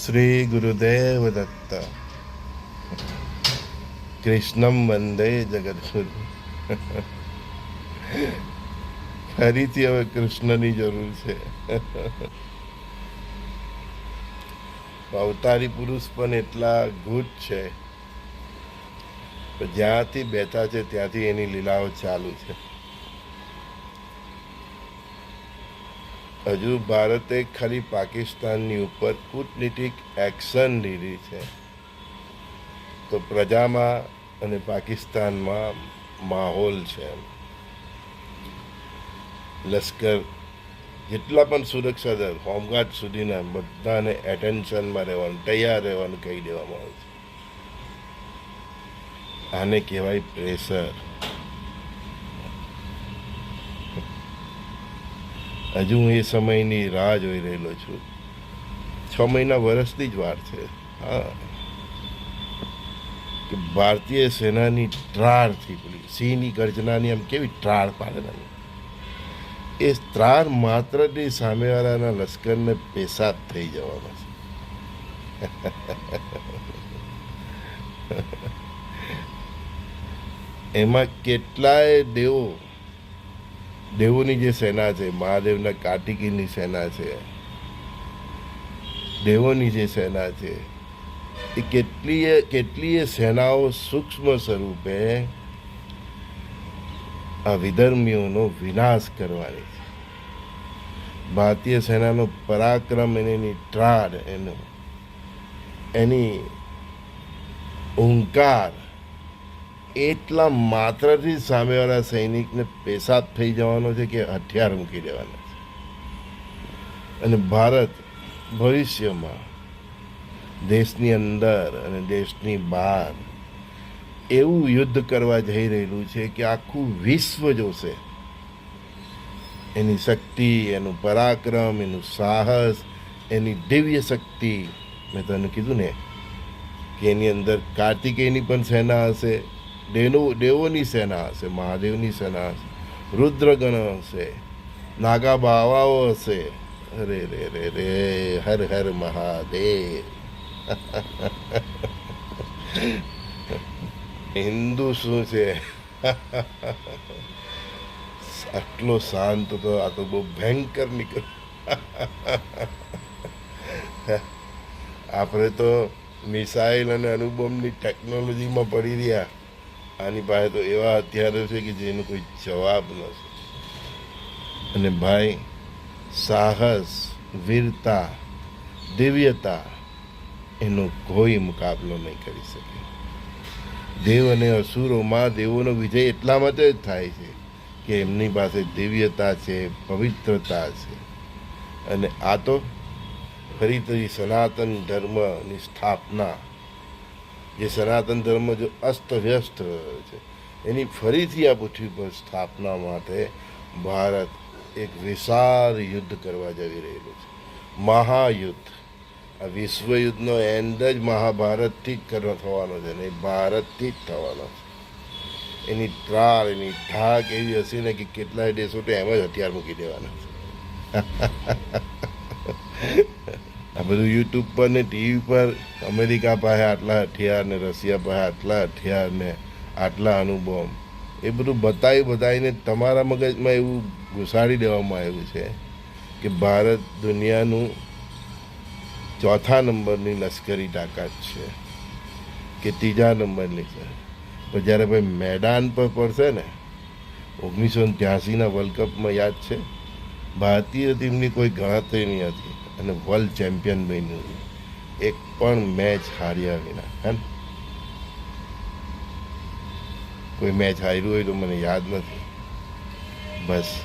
શ્રી ગુરુદેવ દત્ત કૃષ્ણમ વંદે જગદગુરુ ફરીથી હવે કૃષ્ણની જરૂર છે અવતારી પુરુષ પણ એટલા ગુટ છે જ્યાંથી બેઠા છે ત્યાંથી એની લીલાઓ ચાલુ છે હજુ ભારતે ખાલી પાકિસ્તાનની ઉપર કૂટનીતિક એક્શન લીધી છે. તો પ્રજામાં અને પાકિસ્તાનમાં માહોલ છે. લશ્કર જેટલા પણ સુરક્ષા દળ હોમગાર્ડ સુધીના બધાને એટેન્શનમાં રહેવાનું, તૈયાર રહેવાનું કહી દેવામાં આવે છે. આને કહેવાય પ્રેશર. હજુ હું એ સમયની રાહ જોઈ રહેલો છું. છ મહિના વર્ષની જ વાર છે. હા. કે ભારતીય સેનાની ટ્રાળથી પેલી, સિંહની ગર્જનાની આમ કેવી ટ્રાળ પાડે એ ત્રાળ માત્રથી સામેવાળાના લશ્કરને પેશાબ થઈ જવાનો છે. એમાં કેટલાય દેવો દેવોની જે સેના છે, મહાદેવના કાર્તિકીની સેના છે, દેવોની જે સેના છે, એ કેટલીય કેટલીય સેનાઓ સૂક્ષ્મ સ્વરૂપે આ વિધર્મીઓનો વિનાશ કરવાની છે. ભારતીય સેનાનો પરાક્રમ અને એની ટ્રાડ, એનો, એની ઓંકાર એટલા માત્રથી સામેવાળા સૈનિકને પેશાબ થઈ જવાનો છે કે હથિયાર મૂકી દેવાના છે. અને ભારત ભવિષ્યમાં દેશની અંદર અને દેશની બહાર એવું યુદ્ધ કરવા જઈ રહેલું છે કે આખું વિશ્વ જોશે. એની શક્તિ, એનું પરાક્રમ, એનું સાહસ, એની દિવ્ય શક્તિ. મેં તને કીધું ને કે એની અંદર કાર્તિકેયની પણ સેના હશે. દેવો દેવોની સેના હશે, મહાદેવની સેના હશે, રુદ્રગણ હશે નાગા બાવાઓ હશે. અરે, રે રે રે, હર હર મહાદેવ. હિન્દુ શું છે? આટલો શાંત તો, આ તો બહુ ભયંકર નીકળ આપણે તો મિસાઇલ અને અનુબમની ટેકનોલોજીમાં પડી રહ્યા. આની પાસે તો એવા હથિયારો છે કે જેનો કોઈ જવાબ નથી અને ભાઈ, સાહસ, વીરતા, દિવ્યતા, એનો કોઈ મુકાબલો નહીં કરી શકે. દેવ અને અસુરોમાં દેવોનો વિજય એટલા માટે જ થાય છે કે એમની પાસે દિવ્યતા છે, પવિત્રતા છે. અને આ તો ફરીથી સનાતન ધર્મની સ્થાપના જે સનાતન ધર્મ જો અસ્તવ્યસ્ત રહ્યો છે. એની ફરીથી આ પૃથ્વી પર સ્થાપના માટે ભારત એક વિશાળ યુદ્ધ કરવા જઈ રહેલું છે. મહાયુદ્ધ. આ વિશ્વયુદ્ધનો એન્ડ જ મહાભારતથી જ કરવા થવાનો છે ને ભારતથી જ થવાનો છે. એની ત્રાળ, એની ધાક એવી હશે ને કે કેટલાય દેશો તો એમ જ હથિયાર મૂકી દેવાના છે. આ બધું યુટ્યુબ પર ને ટીવી પર અમેરિકા પાસે આટલા હથિયાર ને રશિયા પાસે આટલા હથિયાર ને આટલા અનુભવ એ બધું બતાવી બતાવીને તમારા મગજમાં એવું ઘુસાડી દેવામાં આવ્યું છે કે ભારત દુનિયાનું ચોથા નંબરની લશ્કરી તાકાત છે કે ત્રીજા નંબરની છે. પણ જ્યારે ભાઈ મેદાન પર પડશે ને, ઓગણીસો ત્યાસીના વર્લ્ડ કપમાં યાદ છે? ભારતીય ટીમની કોઈ ગણતરી નહીં હતી અને વર્લ્ડ ચેમ્પિયન બન્યું એક પણ મેચ હાર્યા વિના, હે ને? કોઈ મેચ હાર્યું હોય તો મને યાદ નથી. બસ,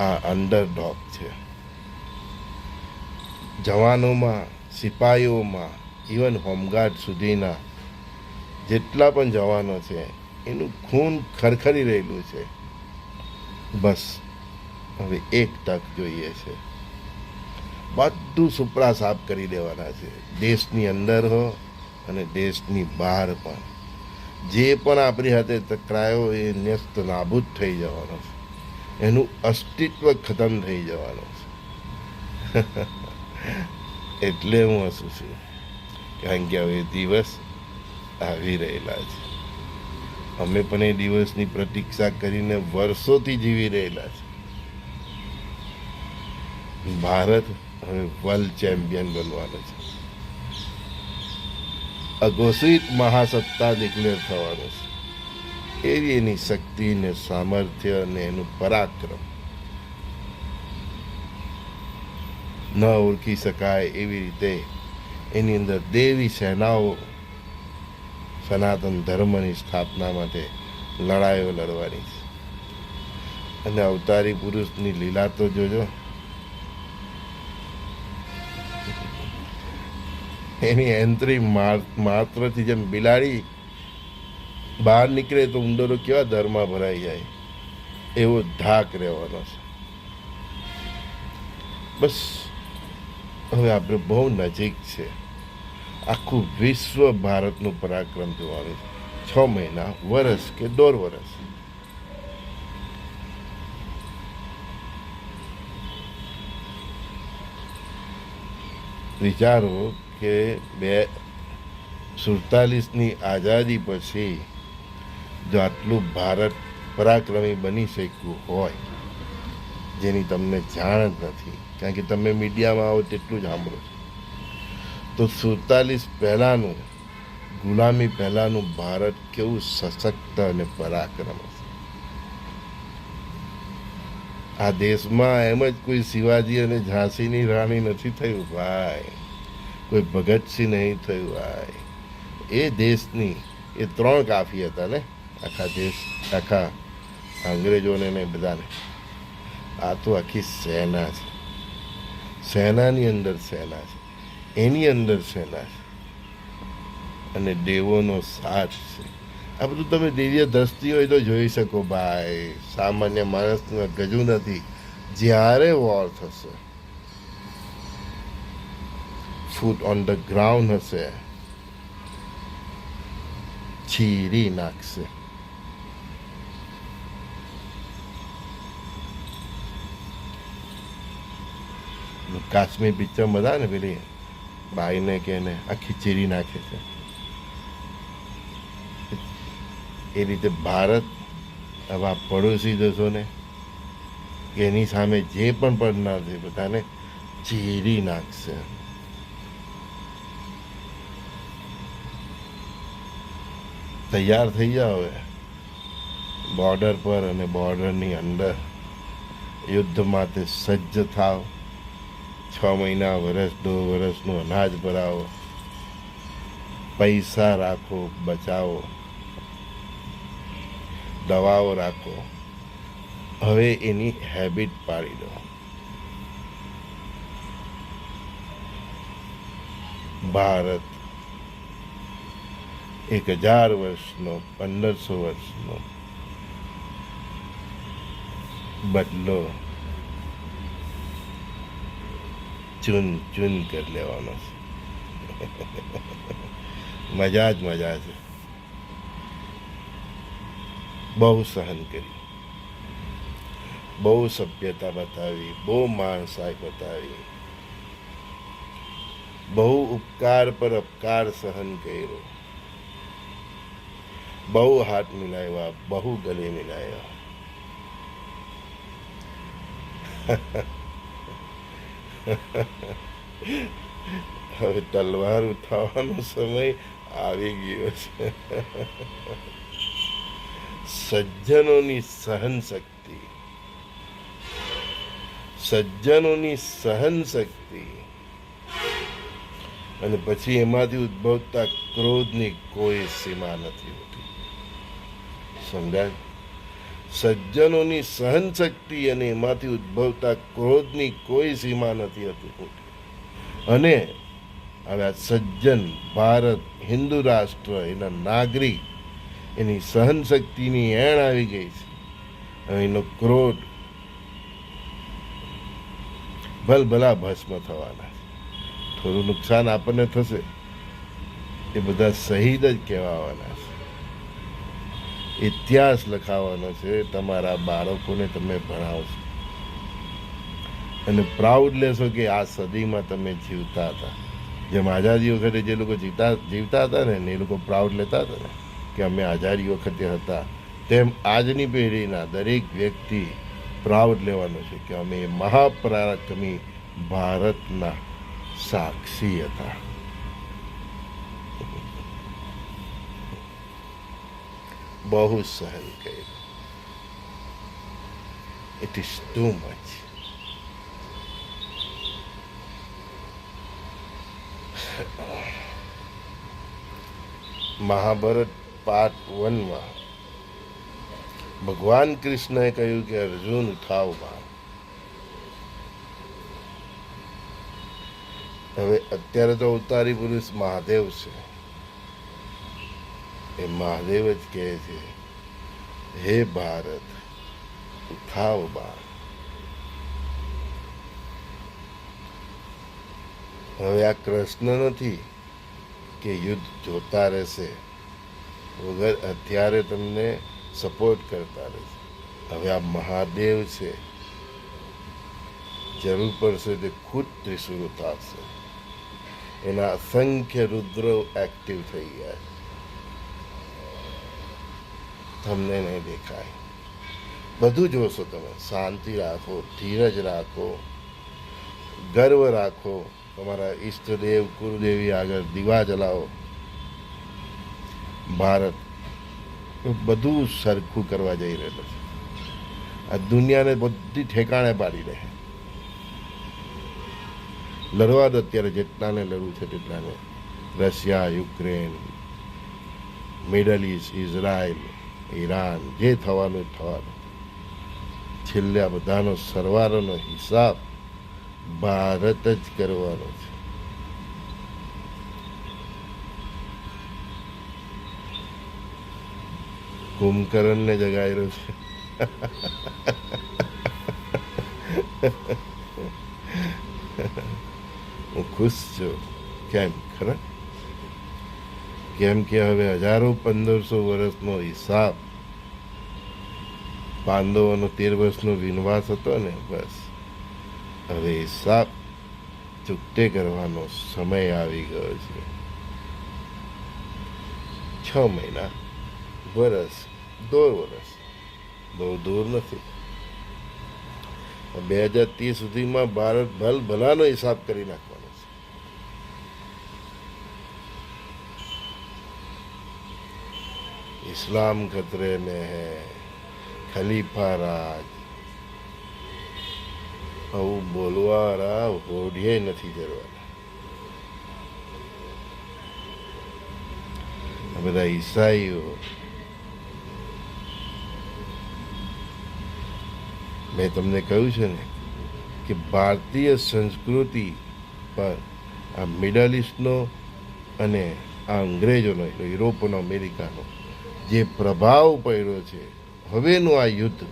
આ અંડર ડોગ છે. જવાનોમાં સિપાહીઓમાં ઇવન હોમગાર્ડ સુધીના જેટલા પણ જવાનો છે, એનું ખૂન ખરખરી રહેલું છે. બસ. હવે એક તક જોઈએ છે. બધું સુપડા સાફ કરી દેવાના છે. દેશની અંદર હો અને દેશની બહાર પણ. જે પણ આપણી હાથે ટકરાયો એ ન્યસ્ત નાબૂદ થઈ જવાનો છે. એનું અસ્તિત્વ ખતમ થઈ જવાનું છે. એટલે હું હસું છું કારણ કે હવે દિવસ આવી રહેલા છે. અમે પણ એ દિવસની પ્રતીક્ષા કરીને વર્ષોથી જીવી રહેલા છે. ભારત હવે વર્લ્ડ ચેમ્પિયન બનવાનું છે. અઘોષિત મહાસત્તા ડિક્લેર થવાનું છે. એવી એની શક્તિ ને સામર્થ્ય અને એનું પરાક્રમ. ન ઓળખી શકાય એવી રીતે એની અંદર દેવી સેનાઓ સનાતન ધર્મની સ્થાપના માટે લડાઈઓ લડવાની છે. અને અવતારી પુરુષની લીલા તો જોજો. એની એન્ટ્રી માત્રથી જેમ બિલાડી બહાર નીકળે તો ઉંદરો કેવા દરમાં ભરાઈ જાય. એવો ધાક રહેવાનો છે. બસ, હવે આપણે બહુ નજીક છે. આખું વિશ્વ ભારતનું પરાક્રમ જોવાનું છે. છ મહિના વર્ષ કે દોઢ વર્ષ વિચારો કે બે સુડતાલીસની આઝાદી પછી જો આટલું ભારત પરાક્રમી બની શક્યું હોય, જેની તમને જાણ જ નથી, કારણ કે તમે મીડિયામાં આવો તેટલું જ સાંભળો છો. તો સુડતાલીસ પહેલાંનું, ગુલામી પહેલાંનું ભારત કેવું સશક્ત અને પરાક્રમ આ દેશમાં એમ જ કોઈ શિવાજી અને ઝાંસીની રાણી નથી થયું, ભાઈ. કોઈ ભગતસિંહ નહીં થયું. ભાઈ એ દેશની, એ ત્રણ કાફી હતા ને, આખા દેશ, આખા અંગ્રેજોને ને બધાને. આ તો આખી સેના છે. સેનાની અંદર સેના છે. એની અંદર સેના છે. અને દેવોનો સાથ છે. આ બધું તમે દિવ્ય દ્રષ્ટિ હોય તો જોઈ શકો, ભાઈ. સામાન્ય માણસને ગજુ નથી. જ્યારે વોર થશે ફૂટ ઓન ધ ગ્રાઉન્ડ હશે ચીરી નાખશે કાશ્મીર પિક્ચર બધા ને પેલી બાઈને કે એને આખી ચીરી નાખે છે એ રીતે ભારત આવા પડોશી દેશોને એની સામે જે પણ પડનાર છે બધાને ચીરી નાખશે તૈયાર થઈ જાઓ હવે બોર્ડર પર અને બોર્ડરની અંદર યુદ્ધ માટે સજ્જ થાવ છ મહિના વર્ષ દો વર્ષનું અનાજ ભરાવો. પૈસા રાખો, બચાવો. દવાઓ રાખો. હવે એની હેબિટ પાડી દો. ભારત એક હજાર વર્ષનો, પંદરસો વર્ષનો બદલો ચૂન ચૂન કરી લેવાનો છે. મજા જ મજા છે. બહુ સહન કરી. બહુ સભ્યતા બતાવી, બહુ માણસાઈ બતાવી. બહુ ઉપકાર પર અપકાર સહન કર્યો. બહુ હાથ મિલાવ્યા બહુ ગલે મિલાવ્યા હવે તલવાર ઉઠાવવાનો સમય આવી ગયો છે સજ્જનોની સહન શક્તિ સજ્જનોની સહન શક્તિ અને પછી એમાંથી ઉદ્ભવતા ક્રોધની કોઈ સીમા નથી હોતી સમજાય? સજ્જનોની સહન શક્તિ અને એમાંથી ઉદ્ભવતા ક્રોધની કોઈ સીમા નથી હતી અને હવે આ સજ્જન ભારત, હિન્દુ રાષ્ટ્ર, એના નાગરિક, એની સહન શક્તિની એણ આવી ગઈ છે. એનો ક્રોધ ભલભલા ભસ્મ થવાના છે. થોડું નુકસાન આપણને થશે. એ બધા શહીદ જ કહેવાવાના છે. ઇતિહાસ લખાવાનો છે, તમારા બાળકોને તમે ભણાવશો. અને પ્રાઉડ લેશો કે આ સદીમાં તમે જીવતા હતા. જેમ આઝાદી વખતે જે લોકો જીવતા જીવતા હતા ને એ લોકો પ્રાઉડ લેતા હતા ને, કે અમે આઝાદી વખતે હતા, તેમ આજની પેઢીના દરેક વ્યક્તિ પ્રાઉડ લેવાનો છે કે અમે મહાપરાક્રમી ભારતના સાક્ષી હતા. બહુ સહન કર્યું it is too much Mahabharat part વનમાં ભગવાન કૃષ્ણએ કહ્યું કે અર્જુન ઉઠાવમાં હવે અત્યારે તો અવતારી પુરુષ મહાદેવ છે એ મહાદેવ જ કહે છે, હે ભારત, ઉઠાવ બાણ હવે આ કૃષ્ણ નથી કે યુદ્ધ જોતા રહેશે, વગર અત્યારે તમને સપોર્ટ કરતા રહેશે. હવે આ મહાદેવ છે, જરૂર પડશે તે ખુદ ત્રિશુર ઉતારશે એના અસંખ્ય રુદ્રો એક્ટિવ થઈ ગયા છે. તમને નહીં દેખાય. બધું જોશો તમે. શાંતિ રાખો, ધીરજ રાખો, ગર્વ રાખો. તમારા ઈષ્ટદેવ ગુરુદેવી આગળ દીવા જલાવો. ભારત બધું સરખું કરવા જઈ રહેલું છે. આ દુનિયાને બધી ઠેકાણે પાડી રહે. લડવા દો અત્યારે જેટલાને લડવું છે તેટલાને. Russia, Ukraine, Middle East Israel Iran, જે થવાનું થવાનું. છેલ્લે આ બધાનો સરવારોનો હિસાબ ભારત જ કરવાનો છે. કુંભકરણને જગાયેલો છે. હું ખુશ છું. કેમ? ખરા? કેમ કે હવે હજારો પંદરસો વર્ષનો હિસાબ પાંડવોનો તેર વર્ષનો વિનવાસ હતો ને, બસ. હવે સાપ ચૂકતે કરવાનો સમય આવી ગયો છે. છ મહિના, વરસ, દોઢ વરસ. બહુ દૂર નથી. બે હજાર ત્રીસ સુધીમાં ભારત ભલ ભલાનો હિસાબ કરી નાખવાનો છે. ઇસ્લામ ખતરે ને હે. ખલીફા રાજ. આવું બોલવાળા હોઢિયે નથી જરવાના. આ બધા ઈસાઈઓ. મેં તમને કહ્યું છે ને કે ભારતીય સંસ્કૃતિ પર આ મિડલ ઇસ્ટનો અને આ અંગ્રેજોનો યુરોપનો અમેરિકાનો જે પ્રભાવ પડ્યો છે હવેનું આ યુદ્ધ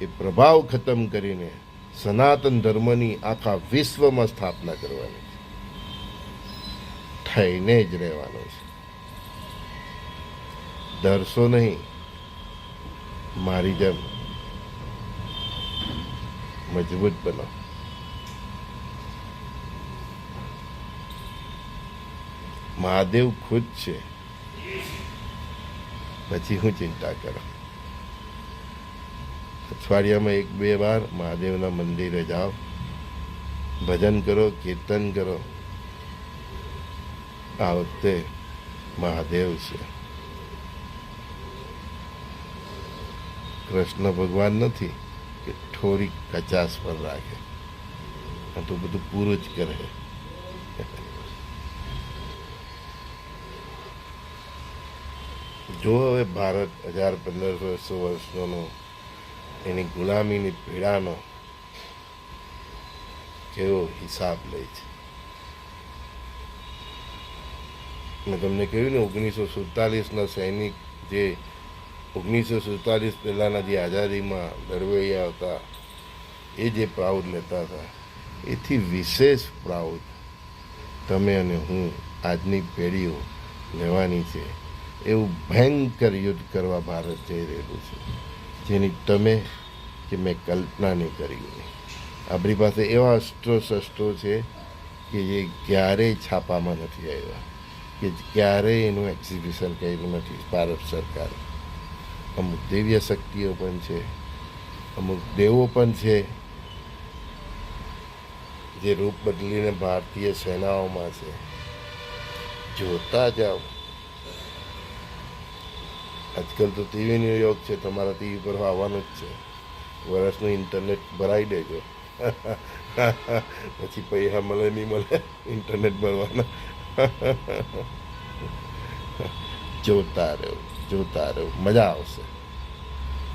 એ પ્રભાવ ખતમ કરીને સનાતન ધર્મની આખા વિશ્વમાં સ્થાપના કરવાની છે. થઈને જ રહેવાનો છે. ડરશો નહીં. મારી જેમ મજબૂત બનો. મહાદેવ ખુદ છે. પછી હું ચિંતા કરો. અઠવાડિયામાં એક બે વાર મહાદેવના મંદિરે જાઓ. ભજન કરો, કીર્તન કરો. આ વખતે મહાદેવ છે. કૃષ્ણ ભગવાન નથી કે થોડીક કચાસ પર રાખે. તો બધું પૂરું જ કરે. જો હવે ભારત હજાર પંદરસો વર્ષનો એની ગુલામીની પીડાનો કેવો હિસાબ લે છે. મેં તમને કહ્યું ને, ઓગણીસો સુડતાલીસના સૈનિક જે ઓગણીસો સુડતાલીસ પહેલાંના જે આઝાદીમાં લડવૈયા હતા એ જે પ્રાઉડ લેતા હતા, એથી વિશેષ પ્રાઉડ તમે અને હું આજની પેઢીઓ લેવાની છે. એવું ભયંકર યુદ્ધ કરવા ભારત જઈ રહેલું છે. જેની તમે કે મેં કલ્પના નહીં કરી હોય. આપણી પાસે એવા અસ્ત્રો શસ્ત્રો છે કે જે ક્યારેય છાપામાં નથી આવ્યા, કે ક્યારેય એનું એક્ઝિબિશન કર્યું નથી ભારત સરકાર. અમુક દિવ્ય શક્તિઓ પણ છે, અમુક દેવો પણ છે, જે રૂપ બદલીને ભારતીય સેનાઓમાં છે. જોતા જાઓ. આજકાલ તો ટીવીનો યોગ છે, તમારા ટીવી પર આવવાનું જ છે. વર્ષનું ઇન્ટરનેટ ભરાઈ દેજો. પછી પૈસા મળે, નહીં મળે, ઇન્ટરનેટ ભરવાના. જોતા રહો જોતા રહો. મજા આવશે.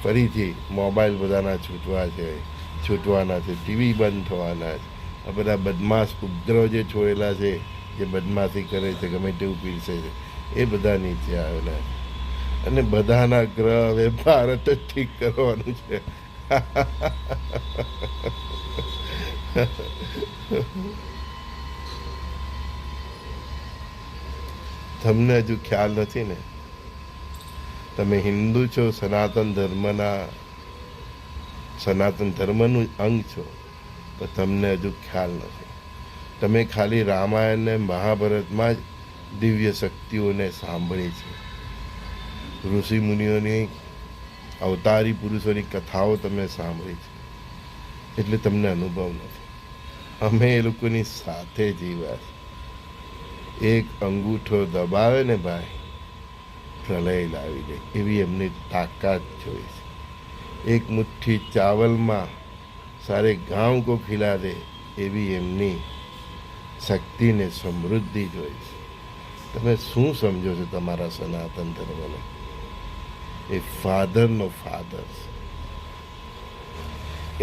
ફરીથી મોબાઈલ બધાના છૂટવા છે, છૂટવાના છે, ટીવી બંધ થવાના છે. આ બધા બદમાશ ઉપદ્રવ જે છોડેલા છે, જે બદમાશી કરે છે, ગમે તેવું પીરસે છે, એ બધા નીચે આવેલા છે અને બધાના ગ્રહ હવે ભારત જ ઠીક કરવાનું છે. તમને હજુ ખ્યાલ નથી ને? તમે હિન્દુ છો, સનાતન ધર્મના, સનાતન ધર્મનું અંગ છો, તો તમને હજુ ખ્યાલ નથી. તમે ખાલી રામાયણ ને મહાભારતમાં જ દિવ્ય શક્તિઓને સાંભળી છે. ઋષિ મુનિઓની અવતારી પુરુષોની કથાઓ તમે સાંભળી છે. એટલે તમને અનુભવ નથી. અમે એ લોકોની સાથે જીવ્યા છે. એક અંગૂઠો દબાવે ને ભાઈ, પ્રલય લાવી દે. એવી એમની તાકાત જોઈ છે. એક મુઠ્ઠી ચાવલમાં સારે ગાંવ કો ખીલા દે, એવી એમની શક્તિને સમૃદ્ધિ જોઈ છે. તમે શું સમજો છો તમારા સનાતન ધર્મને? એ ફાધરનો ફાધર છે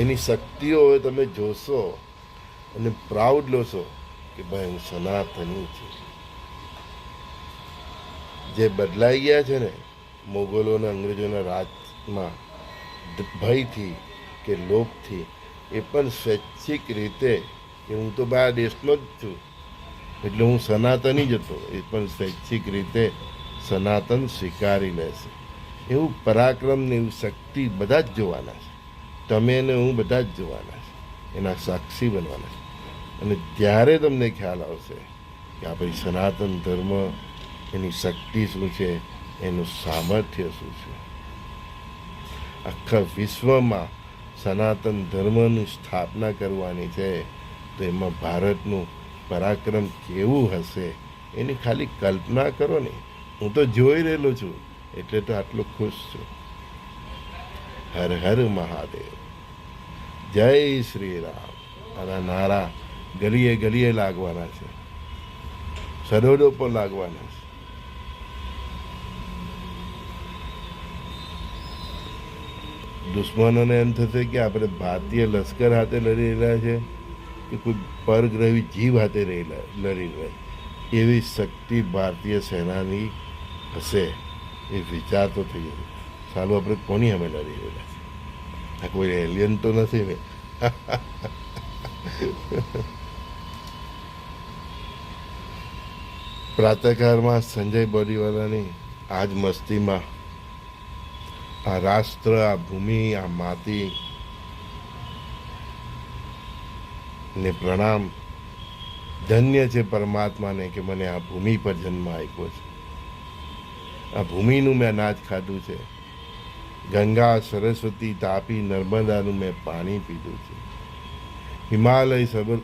એની શક્તિઓ હવે તમે જોશો અને પ્રાઉડ લોશો કે ભાઈ હું સનાતની છું. જે બદલાઈ ગયા છે ને મોગલોના અંગ્રેજોના રાજમાં ભયથી કે લોભથી એ પણ સ્વૈચ્છિક રીતે કે હું તો બહાર દેશનો જ છું. એટલે હું સનાતની જ હતો. એ પણ સ્વૈચ્છિક રીતે સનાતન સ્વીકારી લેશે. એવું પરાક્રમ ને એવું શક્તિ બધા જ જોવાના છે. તમે ને હું બધા જ જોવાના છે. એના સાક્ષી બનવાના છે. અને ત્યારે તમને ખ્યાલ આવશે કે આપણી સનાતન ધર્મ એની શક્તિ શું છે, એનું સામર્થ્ય શું છે. આખા વિશ્વમાં સનાતન ધર્મની સ્થાપના કરવાની છે, તો એમાં ભારતનું પરાક્રમ કેવું હશે, એની ખાલી કલ્પના કરો ને. હું તો જોઈ રહેલો છું. એટલે તો આટલો ખુશ છું. હર હર મહાદેવ. જય શ્રી રામ આના નારા ગલીએ ગલીએ લાગવાના છે. સરોડો પર લાગવાના છે. દુશ્મનોને એમ થશે કે આપણે ભારતીય લશ્કર હાથે લડી રહ્યા છે કે કોઈ પરગ્રહી જીવ હાથે રહેલા લડી રહ્યા એવી શક્તિ ભારતીય સેનાની હશે. એ વિચાર તો થઈ ગયો. સાલું આપણે કોની અમે લડી રહેલા છીએ? આ કોઈ એલિયન તો નથી ને? પ્રાતઃકાળમાં સંજય બોરીવાલાની આજ મસ્તીમાં આ રાષ્ટ્ર, આ ભૂમિ, આ માતી ને પ્રણામ ધન્ય છે પરમાત્માને કે મને આ ભૂમિ પર જન્મ આપ્યો છે. આ ભૂમિનું મેં અનાજ ખાધું છે. ગંગા, સરસ્વતી, તાપી, નર્મદાનું મેં પાણી પીધું છે. હિમાલય સબર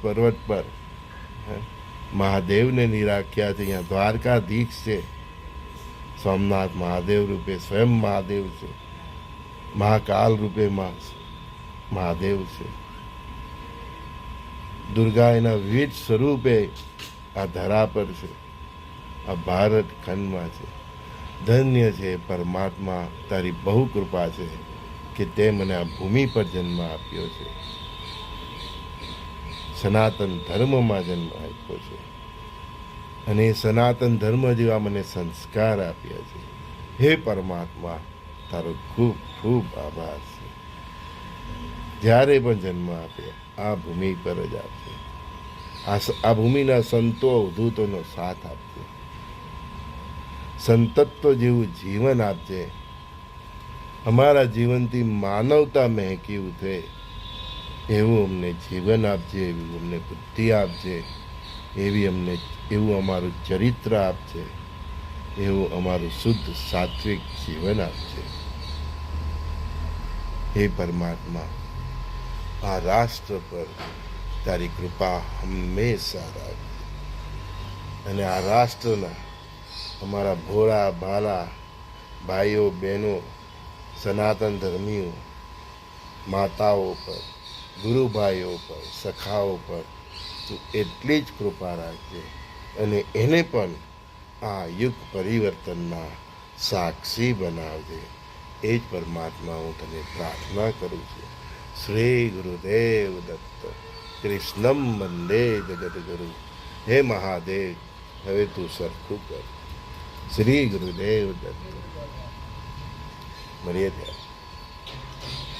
પર્વત પર મહાદેવને નિરાખ્યા છે. અહીંયા દ્વારકાધીશ છે. સોમનાથ મહાદેવ રૂપે સ્વયં મહાદેવ છે. મહાકાલ રૂપે મહાદેવ છે. દુર્ગા એના વિવિધ સ્વરૂપે આ ધરા પર છે. આ ભારત ખંડમાં છે. ધન્ય છે પરમાત્મા તારી બહુ કૃપા છે કે તે મને આ ભૂમિ પર જન્મ આપ્યો છે. સનાતન ધર્મમાં જન્મ આપ્યો છે. અને સનાતન ધર્મ જેવા મને સંસ્કાર આપ્યા છે. હે પરમાત્મા, તારો ખૂબ ખૂબ આભાર છે. જ્યારે પણ જન્મ આપે, આ ભૂમિ પર જ આપશે આ ભૂમિના સંતો અવધૂતોનો સાથ આપશે સંતત્વ જેવું જીવન આપજે. અમારા જીવનથી માનવતા મહેકી ઉઠે. એવું અમને જીવન આપજે, એવી અમને બુદ્ધિ આપજે, એવી અમને, એવું અમારું ચરિત્ર આપજે, એવું અમારું શુદ્ધ સાત્વિક જીવન આપજે. હે પરમાત્મા, આ રાષ્ટ્ર પર તારી કૃપા હંમેશા રાખજે. અને આ રાષ્ટ્રના અમારા ભોળા, ભાલા, ભાઈઓ, બહેનો, સનાતન ધર્મીઓ, માતાઓ પર ગુરુભાઈઓ પર સખાઓ પર તું એટલી જ કૃપા રાખજે અને એને પણ આ યુગ પરિવર્તનના સાક્ષી બનાવજે. એ જ પરમાત્મા હું તને પ્રાર્થના કરું છું. શ્રી ગુરુદેવ દત્ત, કૃષ્ણમ વંદે જગદગુરુ. હે મહાદેવ, હવે તું સરખું કર. શ્રી ગુરુદેવ દત્ત મળીએ ત્યારે